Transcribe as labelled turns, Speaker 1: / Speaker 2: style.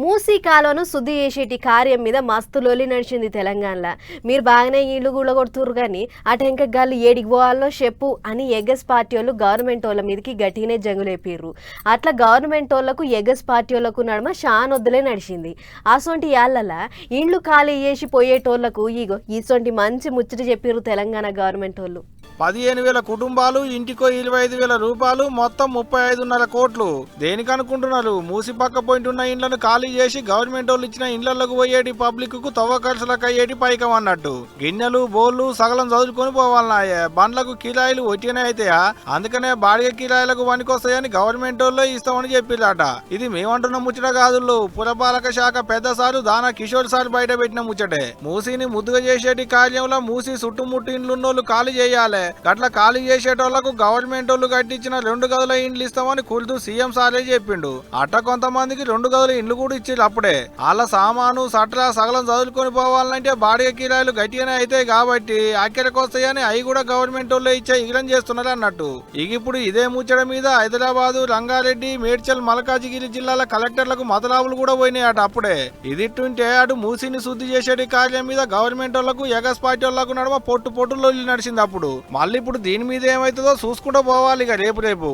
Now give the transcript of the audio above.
Speaker 1: మూసీ కాలువను శుద్ధి చేసేటి కార్యం మీద మస్తు లొల్లి నడిచింది తెలంగాణలో. మీరు బాగానే ఇళ్ళు గుళ్ళగొడుతురు కానీ అటు ఇంకా గాళ్ళు ఏడికి పోవాలో చెప్పు అని ఎగస్ పార్టీ వాళ్ళు గవర్నమెంట్ వాళ్ళ మీదకి గట్టిగానే జంగులేపిర్రు అట్లా గవర్నమెంట్ వాళ్ళకు ఎగస్ పార్టీ వాళ్ళకు నడుమ షానొద్దులే నడిచింది. అసొంటి యాళ్ళ ఇండ్లు ఖాళీ చేసి పోయేటోళ్ళకు ఇగో ఇసొంటి మంచి ముచ్చట చెప్పిర్రు తెలంగాణ గవర్నమెంట్ వాళ్ళు.
Speaker 2: పదిహేను వేల కుటుంబాలు ఇంటికో ఇరవై ఐదు వేల రూపాయలు మొత్తం ముప్పై ఐదున్నర కోట్లు. దేనికి అనుకుంటున్నారు? మూసి పక్క పోయింట్ ఉన్న ఇండ్లను ఖాళీ చేసి గవర్నమెంట్ వాళ్ళు ఇచ్చిన ఇండ్లకు పోయేటి పబ్లిక్కు తవ్వ ఖర్చులకు అయ్యేటి పైకం అన్నట్టు. గిన్నెలు బోళ్ళు సగలం చదువుకొని పోవాలన్నాయే. బండ్లకు కిరాయిలు వచ్చినే అయితాయా? అందుకనే బాడిగ కిరాయిలకు పనికొస్తాయని గవర్నమెంట్ వాళ్ళు ఇస్తామని చెప్పిరట ఇది మేమంటున్న ముచ్చట కాదుళ్ళు పురపాలక శాఖ పెద్ద సారు దానా కిషోర్ సార్ బయట పెట్టిన ముచ్చటే. మూసీని ముద్దుగా చేసేటి కార్యంలో మూసి చుట్టుముట్టు ఇండ్లున్నోళ్ళు ఖాళీ చేయాలి. గట్ల ఖాళీ చేసేటోళ్ళకు గవర్నమెంట్ వాళ్ళు కట్టించిన రెండు గదుల ఇండ్లు ఇస్తామని కుల్తూ సీఎం సారే చెప్పిండు. అట్ట కొంతమందికి రెండు గదుల ఇండ్లు కూడా ఇచ్చిర్రు అప్పుడే. వాళ్ళ సామాను సట్రా సగలం చదువుకొని పోవాలంటే బాడిగ కిరాయిలు గట్టిగానే అవుతాయి కాబట్టి ఆఖరికొస్తాయని వస్తాయని అవి కూడా గవర్నమెంట్ వాళ్ళు ఇచ్చే ఇగరం చేస్తున్నారు అన్నట్టు. ఇక ఇప్పుడు ఇదే ముచ్చట మీద హైదరాబాదు రంగారెడ్డి మేడ్చల్ మల్కాజిగిరి జిల్లాల కలెక్టర్లకు మతలాభులు కూడా పోయినాయి అట అప్పుడే. ఇదిట్టుంటే అటు మూసిని శుద్ధి చేసేటి కార్యం మీద గవర్నమెంట్ వాళ్ళకు ఎగస్ పార్టీ వాళ్ళకు నడమ పొట్టు పొట్టులో నడిచింది అప్పుడు. మళ్ళీ ఇప్పుడు దీని మీద ఏమవుతుందో చూసుకుంటూ పోవాలి ఇక రేపు రేపు.